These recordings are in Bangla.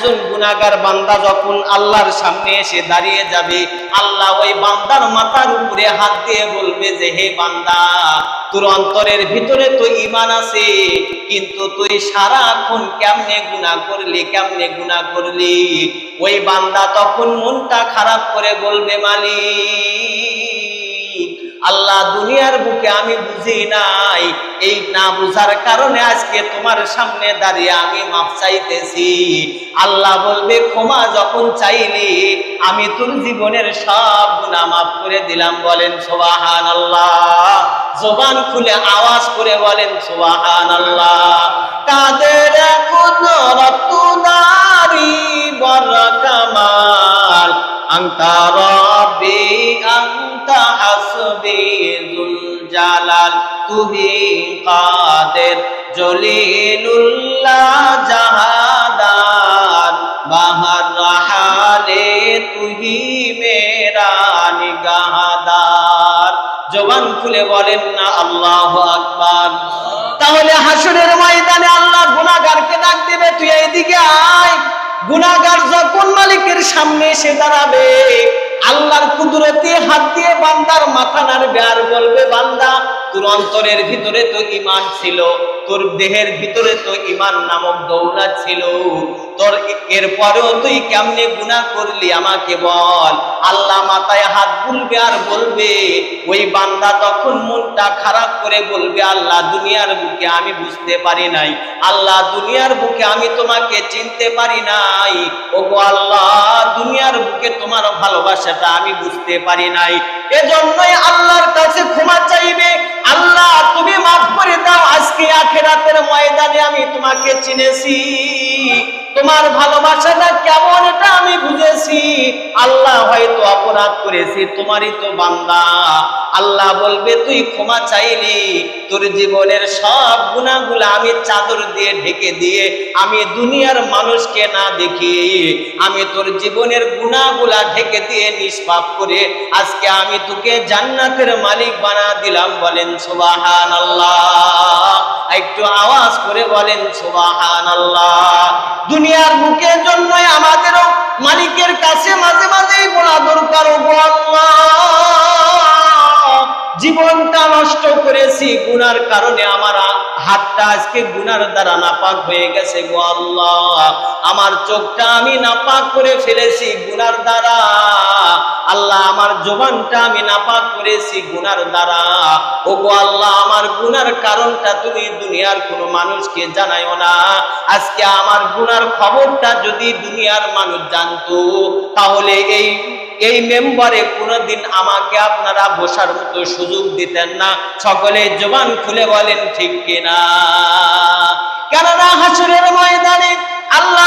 একজন গুনাহগার বান্দা যখন আল্লাহর সামনে এসে দাঁড়িয়ে যাবে, আল্লাহ ওই বান্দার মাথার উপরে হাত দিয়ে বলবে যে, হে বান্দা, তোর অন্তরের ভিতরে তো ইমান আছে, কিন্তু তুই সারাক্ষণ কেমনে গুনাহ করলি, কেমনে গুনাহ করলি? ওই বান্দা তখন মনটা খারাপ করে বলবে, মালিক আল্লাহ দুনিয়ার বুকে আমি বুঝি নাই। এই না বুঝার কারণে আজকে তোমার সামনে দাঁড়িয়ে আমি মাপ চাইতেছি। আল্লাহ বলবে, ক্ষমা যখন চাইলি, আমি তোর জীবনের সব গুণা মাফ করে দিলাম বলেন সোবাহান আল্লাহ জবান খুলে আওয়াজ করে বলেন সোবাহান আল্লাহ কাদের রত্নারি বর কামাল আংতা রব্বি আংতা জালাল, তুহি কাদের, জলিলুল্লাহ জাহাদার বাহার রাহালে তুহি মেরা নিগাহাদার জবান খুলে বলেন না, আল্লাহ আকবার। তাহলে হাসুরের ময়দানে আল্লাহ গুনাহগারকে ডাক দিবে, তুই এইদিকে আয়। গুনাহগার যখন মালিকের সামনে এসে দাঁড়াবে আল্লাহর কুদরতে হাত দিয়ে বান্দার মাথা নাড়বে আর বলবে বান্দা তোর অন্তরের ভিতরে তো ইমান ছিল, তোর দেহের ভিতরে তো ইমান নামক দৌলত ছিল। তোর এরপরেও তুই কেমনে গুনাহ করলি আমাকে বল। আল্লাহ মাথায় হাত বুলবে আর বলবে, ওই বান্দা তখন মনটা খারাপ করে বলবে, আল্লাহ, দুনিয়ার বুকে আমি বুঝতে পারি নাই। আল্লাহ, দুনিয়ার বুকে আমি তোমাকে চিনতে পারি নাই। ওগো আল্লাহ, দুনিয়ার বুকে তোমার ভালোবাসাটা আমি বুঝতে পারি নাই। এজন্যই আল্লাহর কাছে ক্ষমা চাইবে আল্লাহ, তুমি মাফ করে দাও, আজকে আখেরাতের ময়দানে আমি তোমাকে চিনেছি। তোমার ভালোবাসাটা কেমন এটা আমি বুঝেছি। আল্লাহ হয়তো অপরাধ করেছি, তোমারই তো বান্দা। আল্লাহ বলবে, তুই ক্ষমা চাইলি। তোর জীবনের সব গুণাগুলো আমি চাদর দিয়ে ঢেকে দিয়ে আমি দুনিয়ার মানুষকে না দেখি। আমি তোর জীবনের গুণাগুলা ঢেকে দিয়ে নিষ্পাপ করে আজকে আমি তোকে জান্নাতের মালিক বানা দিলাম। বলেন সুবাহান আল্লাহ একটু আওয়াজ করে বলেন সুবাহান আল্লাহ দুনিয়ার বুকের জন্যই আমাদেরও মালিকের কাছে মাঝে মাঝেই বলা দরকার ও আল্লাহ। জীবনটা নষ্ট করেছি, গুনার কারণে আমার হাতটা আজকে গুনার দ্বারা নাপাক হয়ে গেছে গো আল্লাহ। আমার চোখটা আমি নাপাক করে ফেলেছি গুনার দ্বারা। আল্লাহ আমার জবানটা আমি নাপাক করেছি গুনার দ্বারা। গো আল্লাহ, আমার গুনার কারণটা তুমি দুনিয়ার কোনো মানুষকে জানাইও না। আজকে আমার গুনার খবরটা যদি দুনিয়ার মানুষ জানতো, তাহলে এই এই মেম্বারে কোনোদিন আমাকে আপনারা বসার মতো সুযোগ দিতেন না। সকলে জবান খুলে বলেন, ঠিক কিনা? কেননা হাসুরের ময়দানে আল্লাহ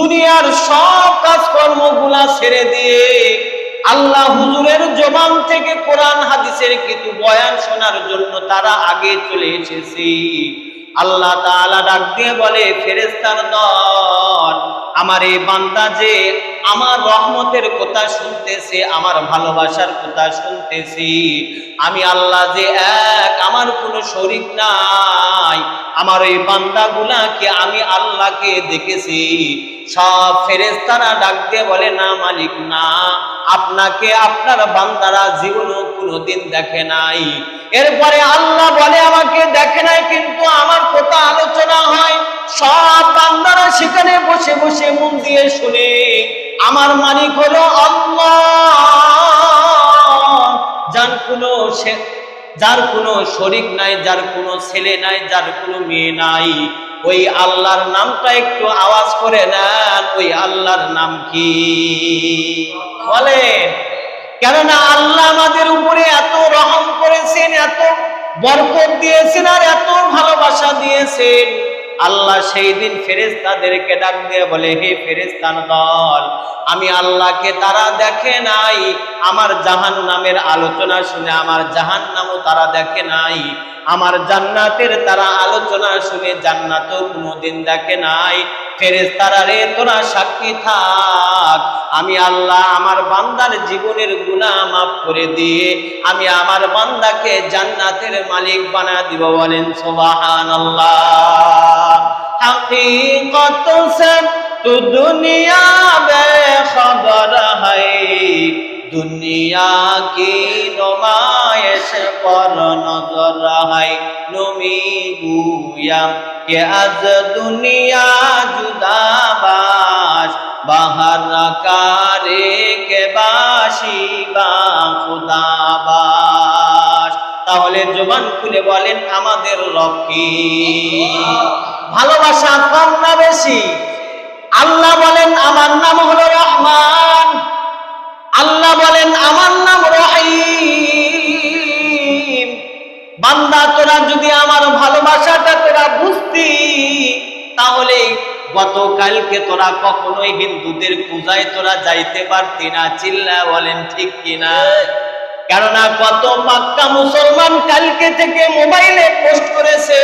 দুনিয়ার সব কাজকর্মগুলা ছেড়ে দিয়ে আল্লাহ হুজুরের জবান থেকে কোরআন, হাদিসের কিছু বয়ান শোনার জন্য তারা আগে চলে এসেছে। আল্লাহ তাআলা ডাক দিয়ে বলে ফেরেস্তার দল, আমার এই বান্দা যে আমার রহমতের কথা শুনতেছে, আমার ভালোবাসার কথা শুনতেছি, আমি আল্লাহ যে এক, আমার কোনো শরীক নাই, আমার এই বান্দাগুলাকে আমি আল্লাহকে দেখেছি। সব ফেরেস্তারা ডাক দিয়ে বলে, না মালিক, না। আপনাকে আপনার বান্দারা জীবনও কোনোদিন দেখে নাই। এরপরে আল্লাহ বলে, আমাকে দেখে নাই, কিন্তু আমার কথা আলোচনা হয়। সব বান্দারা সেখানে বসে বসে মন দিয়ে শুনে, আমার মালিক হলো আল্লাহ। যার কোনো যার কোনো শরিক নাই, যার কোনো ছেলে নাই, যার কোনো মেয়ে নাই। ওই আল্লাহর নামটা একটু আওয়াজ করে নেন, ওই আল্লাহর নাম কি? বলেন। কেননা আল্লাহ আমাদের উপরে এত রহম করেছেন, এত বরকত দিয়েছেন আর এত ভালোবাসা দিয়েছেন। আল্লাহ সেই দিন ফেরেস্তাদেরকে ডাক দিয়ে বলে, হে ফেরেস্তান দল, আমি আল্লাহকে তারা দেখে নাই, আমার জাহান নামের আলোচনা শুনে আমার জাহান নামও তারা দেখে নাই আমার জান্নাতের তারা আলোচনা শুনে জান্নাতও কোনোদিন দেখে নাই। ফেরেস তারা রে, তোরা সাক্ষী থাক। আমি আল্লাহ আমার বান্দার জীবনের গুণা মাফ করে দিয়ে আমি আমার বান্দাকে জান্নাতের মালিক বানা দিব বলেন সোবাহান আল্লাহ দুনিয়া বে খবর হয়। দুনিয়া কি নমায়েশ পর নজর হাই নমি গুয়া কে আজ দুনিয়া জুদাবাস বাহার কারে কে বাসি বা খুদাবাস। তাহলে জবান খুলে বলেন, আমাদের রব কি? ভালোবাসা কম না বেশি? আল্লাহ বলেন, আমার নাম হলো রহমান। আল্লাহ বলেন, আমার নাম রহিম। বান্দা, তোরা যদি আমার ভালোবাসাটা তোরা বুঝতি, তাহলে গতকালকে তোরা কখনোই হিন্দুদের পূজায় তোরা যাইতে পারতি না। চিল্লা বলেন, ঠিক কিনা? কেননা, কত পাক্কা মুসলমান কালকে থেকে মোবাইলে পোস্ট করেছে।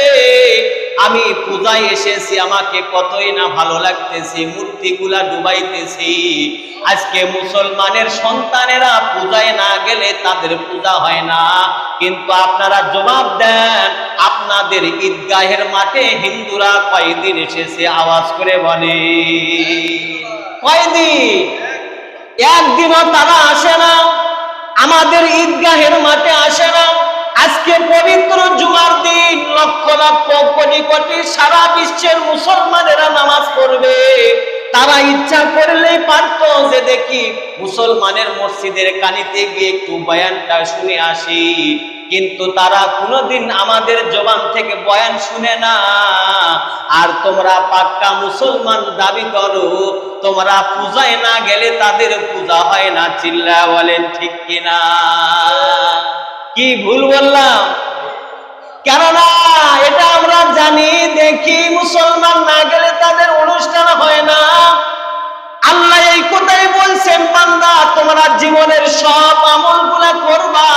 আমি পূজায় এসেছি, আমাকে কতই না ভালো লাগতেছে, মূর্তিগুলা ডুবাইতেছি। আজকে মুসলমানের সন্তানেরা পূজায় না গেলে তাদের পূজা হয় না। কিন্তু আপনারা জবাব দেন, আপনাদের ঈদগাহের মাঠে হিন্দুরা কয়দিন এসেছে? আওয়াজ করে বলে। কয়দিন? একদিনও তারা আসে না, আমাদের ঈদগাহের মাঠে আসে না। আজকে পবিত্র জুমার দিন, লক্ষ লক্ষ, কোটি কোটি সারা বিশ্বের মুসলমানেরা নামাজ পড়বে। তারা ইচ্ছা করলেই পারত যে দেখি মুসলমানের মসজিদের কানিতে গিয়ে একটু বয়ানটা শুনে আসি। কিন্তু তারা কোনোদিন আমাদের জবান থেকে বয়ান শুনে না। আর তোমরা পাক্কা মুসলমান দাবি করো, তোমরা পূজায় না গেলে তাদের পূজা হয় না চিল্লা বলেন ঠিক কিনা? কি ভুল বললাম? কেননা এটা আমরা জানি, দেখি মুসলমান না গেলে তাদের অনুষ্ঠান হয় না। আল্লাহ এই কথাই বলছেন, বান্দা, তোমরা জীবনের সব আমলগুলা করবা।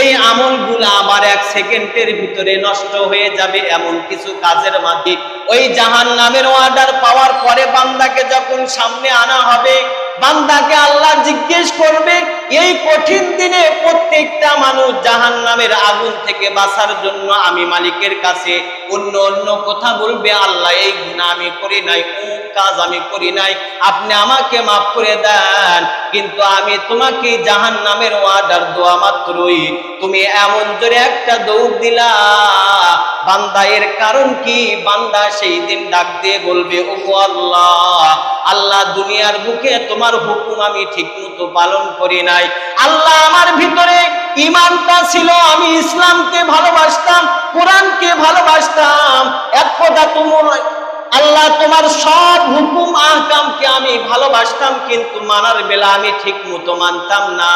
এই আমলগুলা আবার এক সেকেন্ডের ভিতরে নষ্ট হয়ে যাবে এমন কিছু কাজের মাধ্যমে ওই জাহান নামের অর্ডার পাওয়ার পরে বান্দাকে যখন সামনে আনা হবে, বান্দাকে আল্লাহ জিজ্ঞেস করবে এই কঠিন দিনে প্রত্যেকটা মানুষ জাহান নামের আগুন থেকে বাঁচার জন্য আমি মালিকের কাছে অন্য অন্য কথা বলবে, আল্লাহ, এই গুণা আমি করি নাই কাজ আমি করি নাই, আপনি আমাকে মাফ করে দেন, কিন্তু আমি তোমাকে জাহান নামের ওয়ার্ডার দোয়া মাত্রই। তুমি এমন জোরে একটা দৌড় দিলা বান্দা এর কারণ কি? বান্দা সেই দিন ডাক দিয়ে বলবে ও আল্লাহ আল্লাহ দুনিয়ার বুকে তোমার হুকুম আমি ঠিক মতো পালন করি নাই আল্লাহ আমার ভিতরে ইমানটা ছিল, আমি ইসলামকে ভালোবাসতাম, কোরআনকে ভালোবাসতাম। এক কথা তোমার, আল্লাহ তোমার সব হুকুম, আহকামকে আমি ভালোবাসতাম, কিন্তু মানার বেলা আমি ঠিক মতো মানতাম না।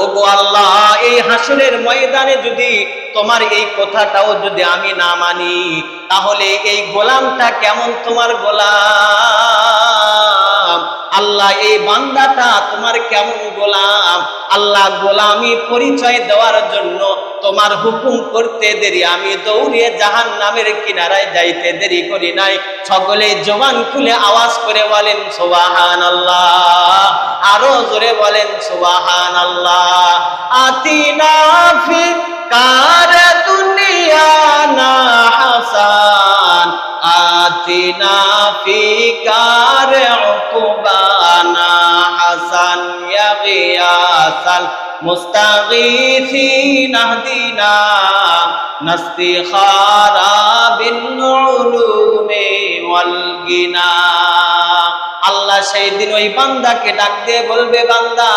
ও গো আল্লাহ, এই হাসরের ময়দানে যদি তোমার এই কথাটাও যদি আমি না মানি, তাহলে এই গোলামটা কেমন তোমার গোলাম? আল্লাহ, এই বান্দাটা তোমার কেমন গোলাম? আল্লাহ গোলামি পরিচয় দেওয়ার জন্য তোমার হুকুম করতে দেরি। আমি দৌড়িয়ে জাহান নামের কিনারায় যাইতে দেরি করি নাই। সকলে জবান খুলে আওয়াজ করে বলেন সোবাহান আল্লাহ আরও জোরে বলেন সোবাহান আল্লাহ আতিনা ফির কার দুনিয়া না হাসান। آتنا كارع عقبانا حسن يا غياث المستغيثين اهدنا نستخارا بالعلوم والجنان আল্লাহ সেই দিন ওই বান্দাকে ডাক দিয়ে বলবে, বান্দা,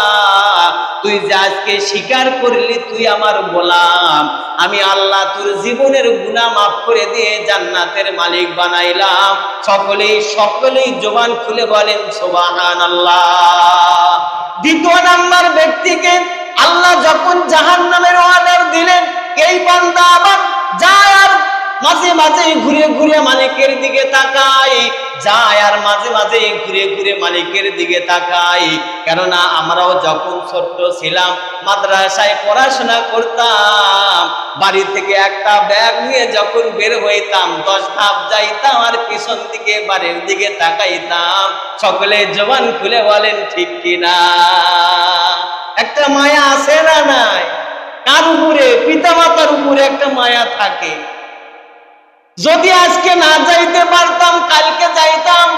তুই যে আজকে স্বীকার করলি, তুই আমার গোলাম। আমি আল্লাহ তোর জীবনের গুনাহ মাফ করে দিয়ে জান্নাতের মালিক বানাইলাম। সকলেই সকলেই জবান খুলে বলেন সোবাহান আল্লাহ দ্বিতীয় নাম্বার ব্যক্তিকে আল্লাহ যখন জাহান মাঝে মাঝে ঘুরে ঘুরে মালিকের দিকে তাকাই, যায় আর মাঝে মাঝে ঘুরে ঘুরে মালিকের দিকে তাকাই। কেননা আমরাও যখন ছোট্ট ছিলাম, মাদ্রাসায় পড়াশোনা করতাম, বাড়ি থেকে একটা ব্যাগ নিয়ে যখন বের হইতাম, দশ ধাপ যাইতাম আর পিছন দিকে বাড়ির দিকে তাকাইতাম সকলে জবান খুলে বলেন, ঠিক কিনা? একটা মায়া আছে না নাই? কার উপরে? পিতা মাতার উপরে একটা মায়া থাকে। যদি আজকে না যাইতে পারতাম কালকে যাইতাম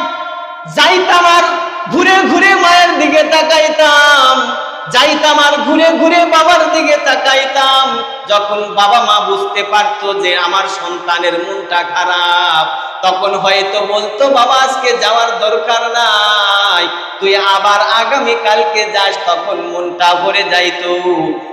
যাইতাম আর ঘুরে ঘুরে মায়ের দিকে তাকাইতাম। যাইতাম আর ঘুরে ঘুরে বাবার দিকে তাকাইতাম। যখন বাবা মা বুঝতে পারতো যে আমার সন্তানের মনটা খারাপ, তখন হয়তো বলতো, বাবা, আজকে যাওয়ার দরকার নাই। তুই আবার আগামী কালকে যাস, তখন মনটা ভরে যাইতো।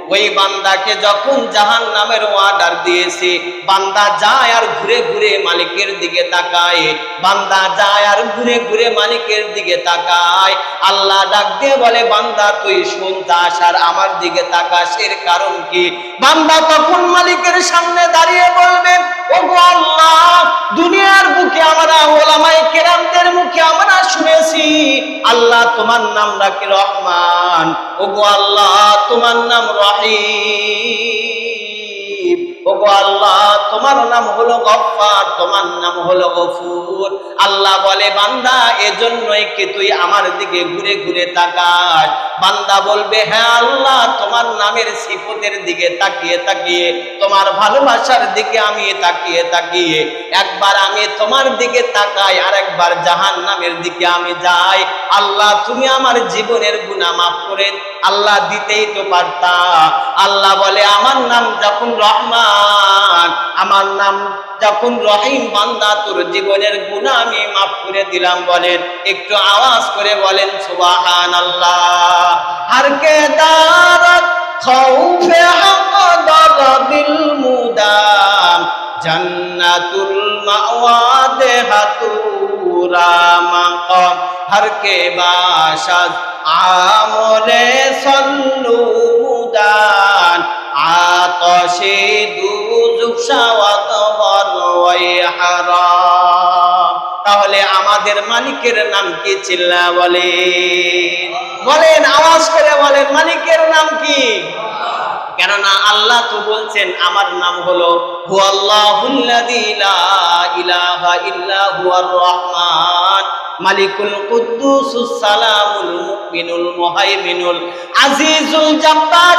ওই বান্দাকে যখন জাহান নামের অর্ডার দিয়েছে, বান্দা যায় আর ঘুরে ঘুরে মালিকের দিকে তাকায়। বান্দা যায় আর ঘুরে ঘুরে মালিকের দিকে তাকায়। আল্লাহ ডাক দিয়ে বলে, বান্দা, তুই শুন যাস আর আমার দিকে তাকাস, এর কারণ কি? বান্দা তখন মালিকের সামনে দাঁড়িয়ে বলবেন ও গো আল্লাহ, দুনিয়ার বুকে আমরা ওলামাই কেরামদের মুখে আমরা শুনেছি, আল্লাহ তোমার নাম নাকি রহমান। ও গো আল্লাহ, তোমার নাম রহিম। ও গো আল্লাহ, তোমার নাম হলো গফফার, তোমার নাম হলো গফুর। আল্লাহ বলে, বান্দা, এজন্যই কি তুই আমার দিকে ঘুরে ঘুরে তাকাস? বান্দা বলবে হ্যাঁ আল্লাহ, তোমার নামের সিফতের দিকে তাকিয়ে তাকিয়ে, তোমার ভালোবাসার দিকে আমি তাকিয়ে তাকিয়ে, একবার আমি তোমার দিকে তাকাই আর একবার জাহান নামের দিকে আমি যাই। আল্লাহ, তুমি আমার জীবনের গুনাহ মাফ করে, আল্লাহ দিতেই তো পারতা। আল্লাহ বলে, আমার নাম যখন রহমান, আমার নাম যখন রহিম বান্দা তোর জীবনের গুনাহ আমি মাফ করে দিলাম বলেন, একটু আওয়াজ করে বলেন সুবাহান আল্লাহ আর কে দারত খৌফে হক দরদিল মুদাম জান্নাতুল মাওয়াদে হাতুরা মাকাম। হর কে বাসাদ আমরে সল্লু মুদান। তাহলে আমাদের মালিকের নাম কি চিল্লা বলেন? বলেন, আওয়াজ করে বলেন, মালিকের নাম কি? কেননা আল্লাহ তো বলছেন, আমার নাম হলো রহমান, মালিকুল মুহাইমিনুল আজিজুল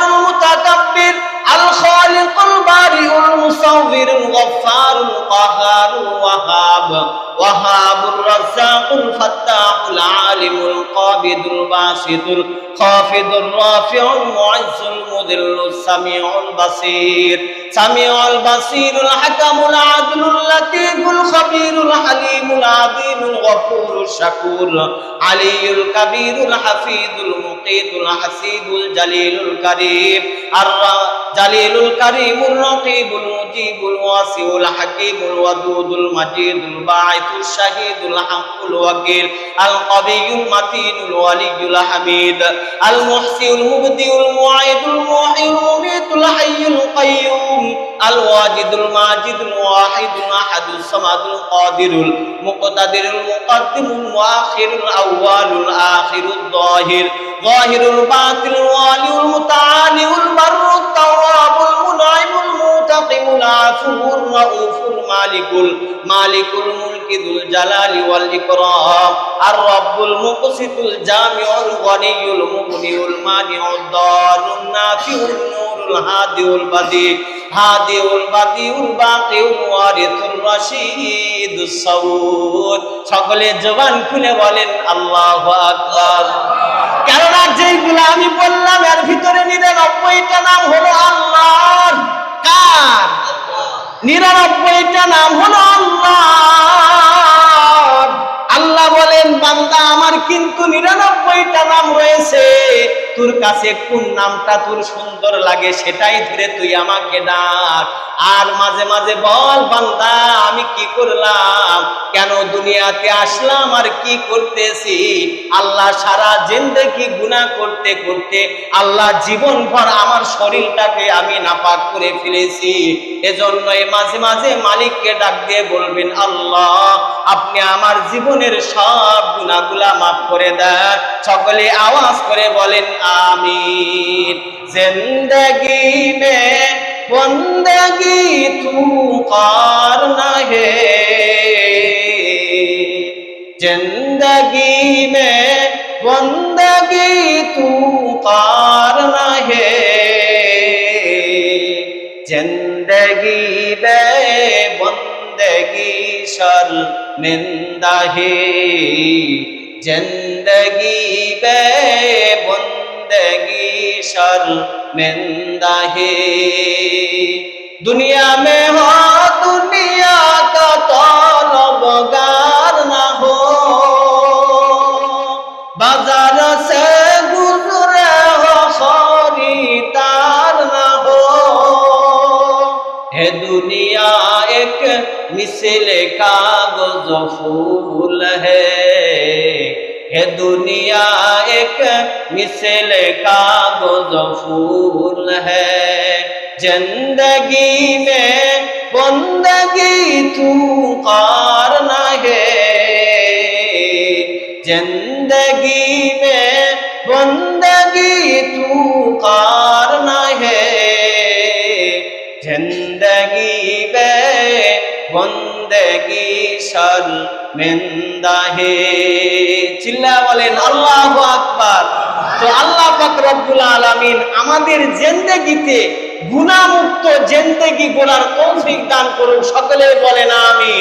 মুতাকাব্বির। الخالق البارئ المصور الغفار القهار الوهاب. وهاب الرزاق الفتاح العالم القابض الباسط الخافض الرافع المعز المذل السميع البصير. سميع البصير الحكم العدل اللطيف الخبير الحليم العظيم الغفور الشكور. علي الكبير الحفيظ المقيت الحسيب الجليل الكريم. জালিলুল কারীমুর রকিবুল মুজিবুল ওয়াসিউল হাকীমুল ওয়াদুদুল মাজিদুল বাঈতুল শাহীদুল হাক্কুল ওয়াকিল আল কবিয়ুল মাতিনুল ওয়ালিয়ুল হামিদ আল মুহসিউল মুবদিউল মুঈদুল মুহয়িল মুমীতুল হাইয়ুল কাইয়্যুম الواجد الماجد الواحد الأحد الصمد القادر المقتدر المقدم المؤخر الأول الآخر الظاهر ظاهر الباطل الوالي المتعالي البر التواب المنعم المنتقم العفو الرؤوف المالك المالك الملك ذو الجلال والاكرام الرب المقسط الجامع الغني المغني المانع الضال النافع النور الهادي البديع হাদিউল বাদিউল বাকিউল ওয়ারিথুর রশিদুস সাউদ। সকলে জবান খুলে বলেন, আল্লাহ আকবার। কেননা যেইগুলো আমি বললাম, এর ভিতরে নিরানব্বইটা নাম হলো আল্লাহ কার? নিরানব্বইটা নাম হলো আল্লাহ আল্লাহ বলেন, বান্দা, আমার কিন্তু নিরানব্বই নব্বইটা নাম রয়েছে। তোর কাছে কোন নামটা তোর সুন্দর লাগে সেটাই ধরে তুই আমাকে ডাক। আর মাঝে মাঝে বল, বান্দা, আমি কি করলাম? কেন দুনিয়াতে আসলাম আর কি করতেছি? আল্লাহ সারা জিন্দেগি গুনাহ করতে করতে আল্লাহ জীবন ভর আমার শরীরটাকে আমি নাপাক করে ফেলেছি। এজন্য মাঝে মাঝে মালিককে ডাক দিয়ে বলবেন, আল্লাহ, আপনি আমার জীবনের সব গুনাগুলা মাফ করে দেয়। সকলে আওয়াজ করে বলেন আমি জিন্দগি মে বন্দগি তুকার না হে জিন্দগি মে বন্দগি তুকার না হে জিন্দগি মে বন্দগি সর مندہی زندگی بے بندگی شرمندہ ہے دنیا میں ہو मिसल कागज़ फूल है। है दुनिया, एक मिसल कागज़ फूल है। ज़िंदगी में बंदगी तू करना है। ज़िंदगी মেন্দাহে চিল্লা বলেন, আল্লাহ তো আল্লাহ আমাদের গুণামুক্ত জেন্দেগি গোলার তৌফিক দান করুন সকলে বলেন আমি